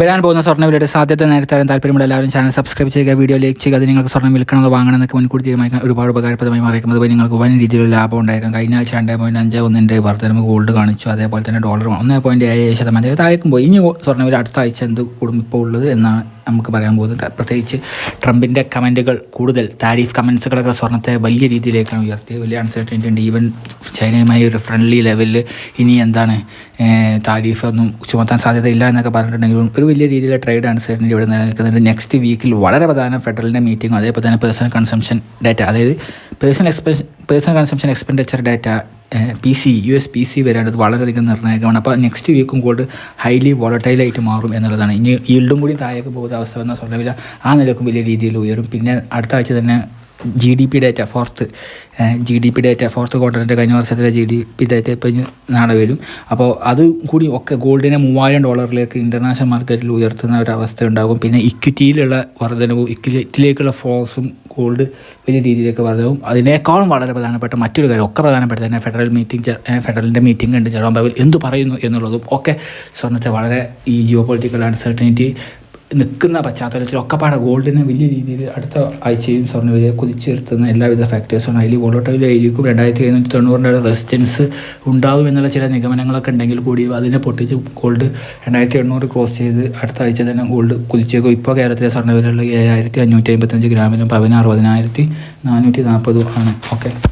വരാൻ പോകുന്ന സ്വർണവിലയുടെ സാധ്യത നേരത്തെ അറിയാൻ താല്പര്യമുള്ള എല്ലാവരും ചാനൽ സബ്സ്ക്രൈബ് ചെയ്യുക വീഡിയോ ലൈക്ക് ചെയ്യുക അത് നിങ്ങൾക്ക് സ്വർണം വിൽക്കണമെന്നോ വാങ്ങണമെന്നൊക്കെ മുൻകൂട്ടി തീരുമാനിക്കാൻ ഒരുപാട് ഉപകാരപ്രദമായി മാറിയേക്കും അതുപോലെ നിങ്ങൾക്ക് വൻ രീതിയിലുള്ള ലാഭം ഉണ്ടായേക്കാം കഴിഞ്ഞ ആഴ്ച രണ്ടേ പോയിന്റ് അഞ്ച് ഒന്നിന്റെ വർദ്ധനവ് ഗോൾഡ് കാണിച്ചു. അതേപോലെ തന്നെ ഡോളർ ഒന്നേ പോയിന്റ് ഏഴ് ഏഴ് ശതമാനം താഴേക്കും പോയി. ഇനി സ്വർണവില അടുത്ത ആഴ്ച എന്ത് കൂടും ഇപ്പോൾ ഉള്ളത് എന്നാണ് നമുക്ക് പറയാൻ പോകുന്നത്. പ്രത്യേകിച്ച് ട്രംപിന്റെ കമന്റുകൾ കൂടുതൽ താരീഫ് കമൻസുകളൊക്കെ സ്വർണത്തെ വലിയ രീതിയിലേക്കാണ് ഉയർത്തിയത്. വലിയ അൺസർട്ടനിറ്റി ഉണ്ട്. ഈവൻ ചൈനയുമായി ഒരു ഫ്രണ്ട്ലി ലെവലിൽ ഇനി എന്താണ് താരീഫ് ഒന്നും ചുമത്താൻ സാധ്യതയില്ല എന്നൊക്കെ പറഞ്ഞിട്ടുണ്ടെങ്കിലും ഒരു വലിയ രീതിയിലുള്ള ട്രേഡ് അൺസർട്ടനിറ്റി ഇവിടെ നിലനിൽക്കുന്നുണ്ട്. നെക്സ്റ്റ് വീക്കിൽ വളരെ പ്രധാന ഫെഡറലിന്റെ മീറ്റിംഗും അതേപോലെ തന്നെ പേഴ്സണൽ കൺസംഷൻ ഡാറ്റ അതായത് personal expense personal consumption expenditure data P C U S P C വരേണ്ടത് വളരെയധികം നിർണായകമാണ്. അപ്പോൾ നെക്സ്റ്റ് വീക്കും ഗോൾഡ് ഹൈലി വോളറ്റൈലായിട്ട് മാറും എന്നുള്ളതാണ്. ഇനി ഈൽഡും കൂടി താഴേക്ക് പോകുന്ന അവസ്ഥ വന്നാൽ സ്വർണവില ആ നിലക്കും വലിയ രീതിയിൽ ഉയരും. പിന്നെ അടുത്ത ആഴ്ച തന്നെ G D P data fourth G D P data fourth ക്വാർട്ടറിന്റെ കഴിഞ്ഞ വർഷത്തിലെ ജി ഡി പി ഡാറ്റ ഇപ്പം നാളെ വരും. അപ്പോൾ അത് കൂടി ഒക്കെ ഗോൾഡിനെ മൂവായിരം ഡോളറിലേക്ക് ഇന്റർനാഷണൽ മാർക്കറ്റിൽ ഉയർത്തുന്ന ഒരു അവസ്ഥ ഉണ്ടാകും. പിന്നെ ഇക്വിറ്റിയിലുള്ള വർധനവും ഇക്വിറ്റിയിലേക്കുള്ള ഫോഴ്സും ഗോൾഡ് വലിയ രീതിയിലേക്ക് വർധനവും. അതിനേക്കാളും വളരെ പ്രധാനപ്പെട്ട മറ്റൊരു കാര്യം ഒക്കെ പ്രധാനപ്പെട്ട തന്നെ ഫെഡറൽ മീറ്റിംഗ് ഫെഡറലിന്റെ മീറ്റിംഗ് ഉണ്ട്. ജെറോം പവൽ എന്ത് പറയുന്നു എന്നുള്ളതും ഒക്കെ സ്വർണത്തെ വളരെ ഈ ജിയോ പൊളിറ്റിക്കൽ അൺസർട്ടനിറ്റി നിൽക്കുന്ന പശ്ചാത്തലത്തിൽ ഒക്കെപ്പാടെ ഗോൾഡിനെ വലിയ രീതിയിൽ അടുത്ത ആഴ്ചയും സ്വർണവില കുതിച്ചുയർത്തുന്ന എല്ലാവിധ ഫാക്ടേഴ്സും അതിൽ വോളട്ടൈലായിരിക്കും രണ്ടായിരത്തി എഴുന്നൂറ്റി തൊണ്ണൂറിന്റെ റെസിസ്റ്റൻസ് ഉണ്ടാവും എന്നുള്ള ചില നിഗമനങ്ങളൊക്കെ ഉണ്ടെങ്കിൽ കൂടി അതിനെ പൊട്ടിച്ച് ഗോൾഡ് രണ്ടായിരത്തി എണ്ണൂറ് ക്രോസ് ചെയ്ത് അടുത്ത ആഴ്ച തന്നെ ഗോൾഡ് കുതിച്ചേക്കും. ഇപ്പോൾ കേരളത്തിലെ സ്വർണവിലയുള്ള ഏഴായിരത്തി അഞ്ഞൂറ്റി അമ്പത്തഞ്ച് ഗ്രാമിനും പവന് അറുപതിനായിരത്തി നാനൂറ്റി നാൽപ്പതും ആണ്. ഓക്കെ.